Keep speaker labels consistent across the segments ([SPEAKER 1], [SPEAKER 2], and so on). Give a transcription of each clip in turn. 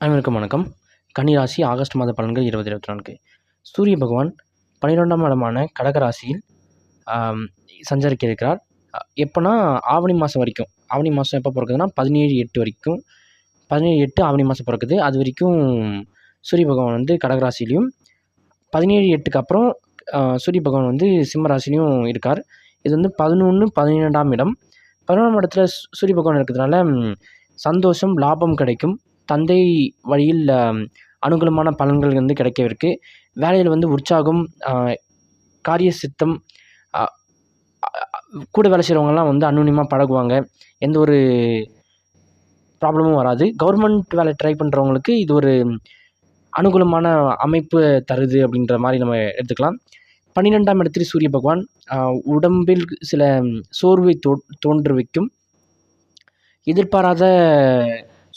[SPEAKER 1] அனைவருக்கும் வணக்கம். கன்னிராசி ஆகஸ்ட் மாத பலன்கள் இருபது இருபத்தி நான்கு. சூரிய பகவான் பன்னிரெண்டாம் இடமான கடகராசியில் சஞ்சரிக்க இருக்கிறார் எப்போனா ஆவணி மாதம் வரைக்கும். ஆவணி மாதம் எப்போ பிறக்குதுன்னா பதினேழு எட்டு வரைக்கும். பதினேழு எட்டு ஆவணி மாதம் பிறக்குது. அது வரைக்கும் சூரிய பகவான் வந்து கடகராசிலையும் பதினேழு எட்டுக்கு அப்புறம் சூரிய பகவான் வந்து சிம்மராசிலையும் இருக்கார். இது வந்து பதினொன்று பதினேழாம் இடம். பதினொன்றாம் இடத்துல சூரிய பகவான் இருக்கிறதுனால சந்தோஷம் லாபம் கிடைக்கும். தந்தை வழியில் அனுகூலமான பலன்கள் வந்து கிடைக்கவிருக்கு. வேலையில் வந்து உற்சாகம் காரிய சித்தம் கூட வேலை செய்கிறவங்கலாம் வந்து அன்னுன்யமாக பழகுவாங்க. எந்த ஒரு ப்ராப்ளமும் வராது. கவர்மெண்ட் வேலை ட்ரை பண்ணுறவங்களுக்கு இது ஒரு அனுகூலமான அமைப்பு தருது அப்படின்ற மாதிரி நம்ம எடுத்துக்கலாம். பன்னிரெண்டாம் இடத்தில் சூரிய பகவான் உடம்பில் சில சோர்வை தோ தோன்றுவிக்கும். எதிர்பாராத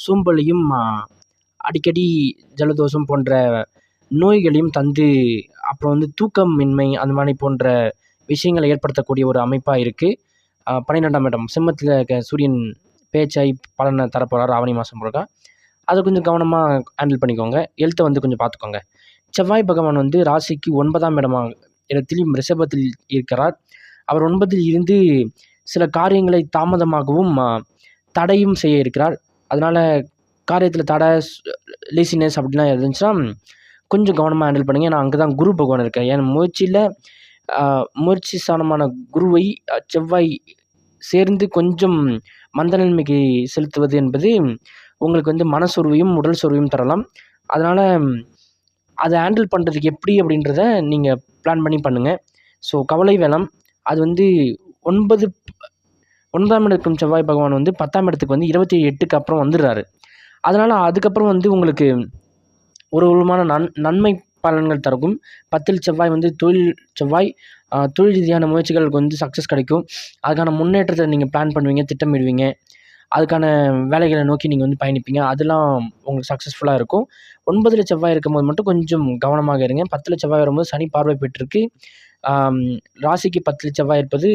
[SPEAKER 1] சோம்பலையும் அடிக்கடி ஜலதோஷம் போன்ற நோய்களையும் தந்து அப்புறம் வந்து தூக்கமின்மை அந்த மாதிரி போன்ற விஷயங்களை ஏற்படுத்தக்கூடிய ஒரு அமைப்பாக இருக்குது பன்னிரெண்டாம் இடம் சிம்மத்தில் இருக்க சூரியன் பேச்சாய் பலனை தரப்போகிறார் ஆவணி மாதம் பிறகு அதை கொஞ்சம் கவனமாக ஹேண்டில் பண்ணிக்கோங்க. எழுத்தை வந்து கொஞ்சம் பார்த்துக்கோங்க. செவ்வாய் பகவான் வந்து ராசிக்கு ஒன்பதாம் இடமாக இடத்திலும் ரிஷபத்தில் இருக்கிறார். அவர் ஒன்பதில் இருந்து சில காரியங்களை தாமதமாகவும் தடையும் செய்ய இருக்கிறார். அதனால் காரியத்தில் தடை லேசினஸ் அப்படிலாம் இருந்துச்சுன்னா கொஞ்சம் கவனமாக ஹேண்டில் பண்ணுங்க. ஏன்னா அங்கே தான் குரு பகவான் இருக்கார் ஏன்னா முயற்சியில் முயற்சி ஸ்தானமான குருவை செவ்வாய் சேர்ந்து கொஞ்சம் மந்தநன்மைக்கு செலுத்துவது என்பது உங்களுக்கு வந்து மனசோர்வையும் உடல் சோர்வையும் தரலாம். அதனால் அதை ஹேண்டில் பண்ணுறதுக்கு எப்படி அப்படின்றத நீங்கள் பிளான் பண்ணி பண்ணுங்கள் ஸோ கவலை வேணாம். அது வந்து ஒன்பது ஒன்பதாம் இடத்துக்கும் செவ்வாய் பகவான் வந்து பத்தாம் இடத்துக்கு வந்து இருபத்தி எட்டுக்கு அப்புறம் வந்துடுறாரு. அதனால் அதுக்கப்புறம் வந்து உங்களுக்கு ஒரு விதமான நன் நன்மை பலன்கள் தரக்கும் பத்தில் செவ்வாய் வந்து தொழில் செவ்வாய் தொழில் ரீதியான முயற்சிகளுக்கு வந்து சக்ஸஸ் கிடைக்கும். அதுக்கான முன்னேற்றத்தை நீங்கள் பிளான் பண்ணுவீங்க திட்டமிடுவீங்க. அதுக்கான வேலைகளை நோக்கி நீங்கள் வந்து பயணிப்பீங்க. அதெல்லாம் உங்களுக்கு சக்ஸஸ்ஃபுல்லாக இருக்கும். ஒன்பதில் செவ்வாய் இருக்கும்போது மட்டும் கொஞ்சம் கவனமாக இருங்க. பத்தில் செவ்வாய் வரும்போது சனி பார்வை பெற்றிருக்கு. ராசிக்கு பத்தில் செவ்வாய் இருப்பது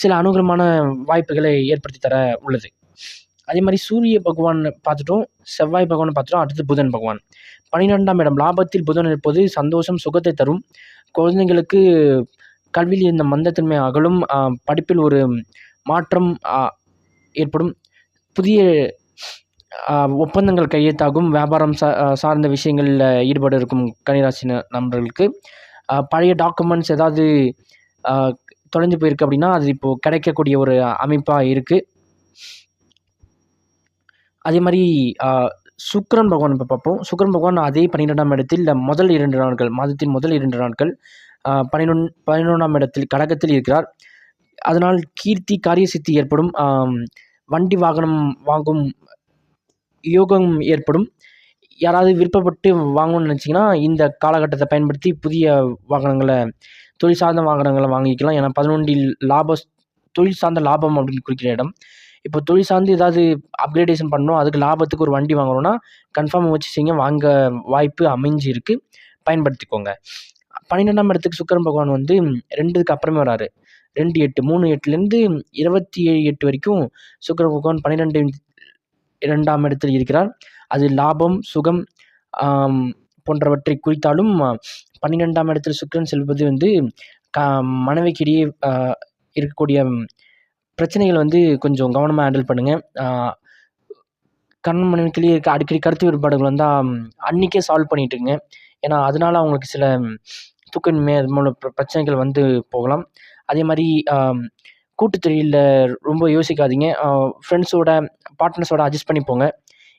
[SPEAKER 1] சில அனுகூலமான வாய்ப்புகளை ஏற்படுத்தி தர உள்ளது. அதே மாதிரி சூரிய பகவான் பார்த்துட்டோம் செவ்வாய் பகவான் பார்த்துட்டோம் அடுத்து புதன் பகவான். பன்னிரெண்டாம் இடம் லாபத்தில் புதன் இருப்பது சந்தோஷம் சுகத்தை தரும். குழந்தைங்களுக்கு கல்வியில் இருந்த மந்தத்தன்மை அகலும். படிப்பில் ஒரு மாற்றம் ஏற்படும். புதிய ஒப்பந்தங்கள் கையெழுத்தாகும். வியாபாரம் சா சார்ந்த விஷயங்களில் ஈடுபாடு இருக்கும் கனிராசி நண்பர்களுக்கு. பழைய டாக்குமெண்ட்ஸ் ஏதாவது தொலைஞ்சு போயிருக்கு அப்படின்னா அது இப்போது கிடைக்கக்கூடிய ஒரு அமைப்பாக இருக்குது அதே மாதிரி சுக்கரன் பகவான் இப்போ பார்ப்போம். சுக்கரன் பகவான் அதே பன்னிரெண்டாம் இடத்தில் முதல் இரண்டு நாட்கள் மாதத்தின் முதல் இரண்டு நாட்கள் பன்னினொன் பதினொன்றாம் இடத்தில் கடகத்தில் இருக்கிறார். அதனால் கீர்த்தி காரிய சித்தி ஏற்படும் வண்டி வாகனம் வாங்கும் யோகம் ஏற்படும். யாராவது விருப்பப்பட்டு வாங்கணும்னு நினச்சிங்கன்னா இந்த காலகட்டத்தை பயன்படுத்தி புதிய வாகனங்களை தொழில் சார்ந்த வாகனங்களை வாங்கிக்கலாம். ஏன்னா பதினொன்றில் லாப தொழில் சார்ந்த லாபம் அப்படின்னு குறிக்கிற இடம். இப்போ தொழில் சார்ந்து ஏதாவது அப்கிரேடேஷன் பண்ணணும் அதுக்கு லாபத்துக்கு ஒரு வண்டி வாங்கணும்னா கன்ஃபார்ம் வச்சு செய்ய வாங்க வாய்ப்பு அமைஞ்சு இருக்கு பயன்படுத்திக்கோங்க. பன்னிரெண்டாம் இடத்துக்கு சுக்கரன் பகவான் வந்து ரெண்டுக்கு அப்புறமே வராரு. ரெண்டு எட்டு மூணு எட்டுலேருந்து இருபத்தி ஏழு எட்டு வரைக்கும் சுக்கரன் பகவான் பன்னிரெண்டு இரண்டாம் இடத்தில் இருக்கிறார். அது லாபம் சுகம் போன்றவற்றை குறித்தாலும் பன்னிரெண்டாம் இடத்தில் சுக்கிரன் செல்வது வந்து கா மனைவிக்கிடையே இருக்கக்கூடிய பிரச்சனைகள் வந்து கொஞ்சம் கவனமாக ஹேண்டில் பண்ணுங்கள் கணவன் மனைவிக்கிடையே இருக்க அடிக்கடி கருத்து வேறுபாடுகள் வந்தால் அன்றைக்கே சால்வ் பண்ணிட்டுருங்க ஏன்னா அதனால அவங்களுக்கு சில தூக்கமே அது மூலம் பிரச்சனைகள் வந்து போகலாம். அதே மாதிரி ஆம், கூட்டுத் தொழிலில் ரொம்ப யோசிக்காதீங்க. ஃப்ரெண்ட்ஸோட பார்ட்னர்ஸோட அட்ஜஸ்ட் பண்ணி போங்க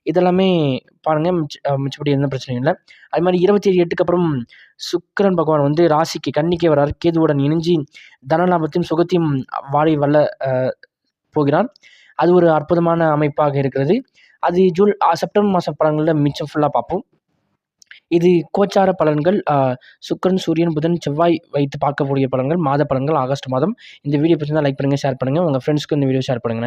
[SPEAKER 1] இதெல்லாமே பாருங்கள் மிச்ச மிச்சப்படி எந்த பிரச்சனையும் இல்லை. அது மாதிரி இருபத்தி ஏழு எட்டுக்கு அப்புறம் சுக்கரன் பகவான் வந்து ராசிக்கு கன்னிக்கே வரார் கேதுவுடன் இணைஞ்சு தனலாபத்தையும் சுகத்தையும் வாழி வல்ல போகிறார். அது ஒரு அற்புதமான அமைப்பாக இருக்கிறது. அது ஜூல் செப்டம்பர் மாத பலன்களில் மிச்சம் ஃபுல்லாக பார்ப்போம். இது கோச்சார பலன்கள் சுக்கரன் சூரியன் புதன் செவ்வாய் வைத்து பார்க்கக்கூடிய பலன்கள் மாத பலன்கள் ஆகஸ்ட் மாதம். இந்த வீடியோ பிடிச்சிருந்தால் லைக் பண்ணுங்கள் ஷேர் பண்ணுங்கள் உங்கள் ஃப்ரெண்ட்ஸ்க்கு இந்த வீடியோ ஷேர் பண்ணுங்கள்